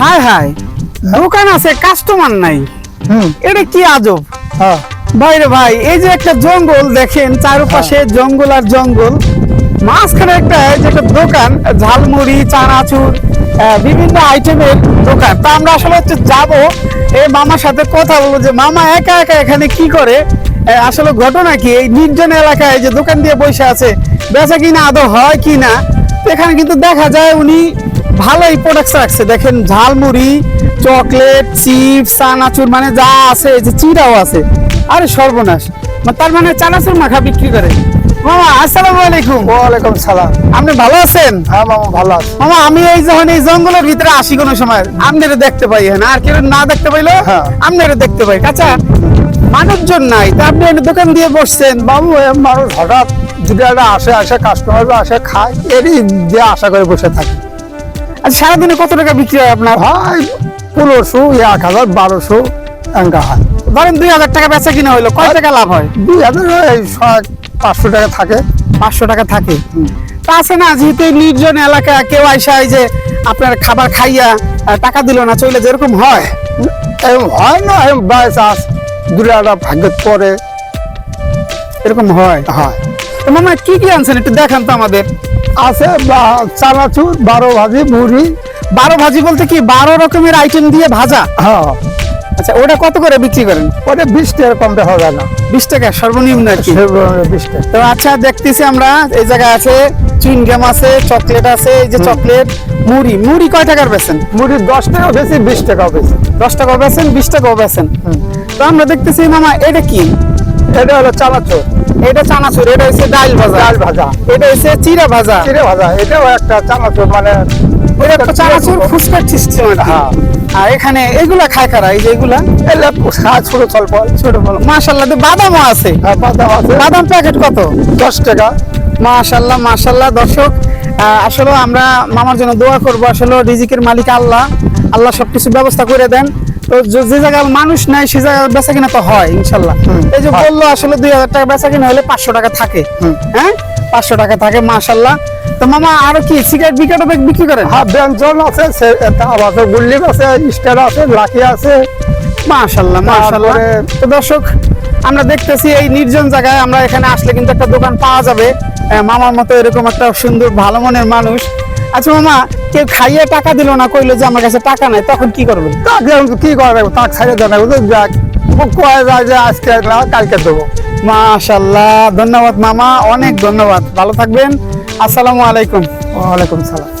High high দোকান আছে customer নাই। এটা কি আজব? হ্যাঁ। ভাই রে ভাই এই যে একটা জঙ্গল দেখেন চারপাশে জঙ্গল আর জঙ্গল। মাঝখানে একটা যেটা দোকান ঝালমুড়ি চানাচুর বিভিন্ন আইটেমের দোকান। তা আমরা আসলে হচ্ছে যাব এই মামার সাথে কথা বলব যে মামা একা একা এখানে কি করে? আসলে ঘটনা কি? এই নির্জন এলাকায় যে দোকান দিয়ে বসে আছে বেচা কিনা আদৌ হয় কি না এখানে কিন্তু দেখা যায় উনি ভালোই প্রোডাক্টস রাখছে। দেখেন ঝালমুড়ি চকলেট চিপস চানাচুর মানে যা আছে এই যে চিরাও আছে। আরে সর্বনাশ। তার মানে চানাচুর মাখা বিক্রি করে। মামা আসসালামু আলাইকুম। ওয়ালাইকুম সালাম। আপনি ভালো আছেন? হ্যাঁ মামা ভালো আছে। মামা আমি এই যখন এই জঙ্গলের ভিতরে আসি কোনো সময় আপনারা দেখতে পাই হ্যাঁ আর কেউ না দেখতে পাইলো হ্যাঁ। আপনারা দেখতে পাই। কাঁচা মানুষজন নাই তা আপনি দোকান দিয়ে বসছেন। বাবু মানুষ হঠাৎ যদি একটা আসে আসে কাস্টমার আসে খায় এরই দিয়ে আশা করে বসে থাকে। আচ্ছা সারাদিনে কত টাকা বিক্রি হয় আপনার? হয় পনেরোশো এক হাজার বারোশো এঙ্গা হয়। ধরেন দুই হাজার টাকা বেচা কিনা হইল কয় টাকা লাভ হয়? দুই হাজার পাঁচশো টাকা থাকে। পাঁচশো টাকা থাকে। তা আছে না যেহেতু নির্জন এলাকা কেউ আইসা যে আপনার খাবার খাইয়া টাকা দিল না চলে যেরকম হয়? এরকম হয় না এরকম বাইশ আস দূরে পরে এরকম হয়? হয়। মামা কি কি আনছেন? একটু দেখান তো আমাদের। আছে চানাচুর বারো ভাজি মুড়ি। বারো ভাজি বলতে কি বারো রকমের আইটেম দিয়ে ভাজা? হ্যাঁ। আচ্ছা ওটা কত করে বিক্রি করেন? ওটা বিশ টাকা কম দেখা যায় না। বিশ টাকা সর্বনিম্ন আর কি। বিশ টাকা। তো আচ্ছা দেখতেছি আমরা এই জায়গায় আছে চুইনগাম আছে চকলেট আছে এই যে চকলেট মুড়ি। মুড়ি কয় টাকার বেছেন মুড়ি দশ টাকা বেশি বিশ টাকা বেশি দশ টাকা বেছেন বিশ টাকাও বেছেন তো আমরা দেখতেছি মামা এটা কি? এটা হলো চানাচুর। এটা চানাচুর এটা হচ্ছে ডাল ভাজা। ডাল ভাজা। এটা হচ্ছে চিড়া ভাজা। চিড়ে ভাজা এটাও একটা চানাচুর মানে এটা একটা চানাচুর ফুচকার সিস্টেম হ্যাঁ। আর এখানে এগুলা খায় কারা? এই যে এগুলা? ছোট পল ছোট বলো মাশাল্লাহ তো বাদামও আছে। হ্যাঁ, বাদাম আছে। বাদাম প্যাকেট কত? দশ টাকা। মাশাল্লাহ মাশাল্লাহ দর্শক আসলে আমরা মামার জন্য দোয়া করব। আসলে রিজিকের মালিক আল্লাহ। আল্লাহ সবকিছু ব্যবস্থা করে দেন। তো যে- জায়গায় মানুষ নাই সে জায়গায় বেচা কিনা তো হয় ইনশাল্লাহ। এই যে বলল আসলে দুই হাজার টাকা বেচা কিনা হলে পাঁচশো টাকা থাকে। হ্যাঁ? পাঁচশো টাকা থাকে মাশাল্লাহ। তো মামা আরও কি সিগারেট বিকেটও বিক্রি করেন? হ্যাঁ ব্যঞ্জন আছে গুল্লিপ আছে স্টার আছে লাকি আছে। মাশাল্লাহ মাশাল্লাহ। তো দর্শক আমরা দেখতেছি এই নির্জন জায়গায় আমরা এখানে আসলে কিন্তু একটা দোকান পাওয়া যাবে। মামার মতো এরকম একটা সুন্দর ভালো মনের মানুষ। আচ্ছা মামা কেউ খাইয়ে টাকা দিল না কইলো যে আমার কাছে টাকা নাই তখন কি করব? তাকে কি করে তাক ছাড়িয়ে না যাক ও কয়ে যায় যে আজকে না কালকে দেবো। মাশাল্লাহ ধন্যবাদ মামা অনেক ধন্যবাদ। ভালো থাকবেন। আসসালামু আলাইকুম। ওয়ালাইকুম সালাম।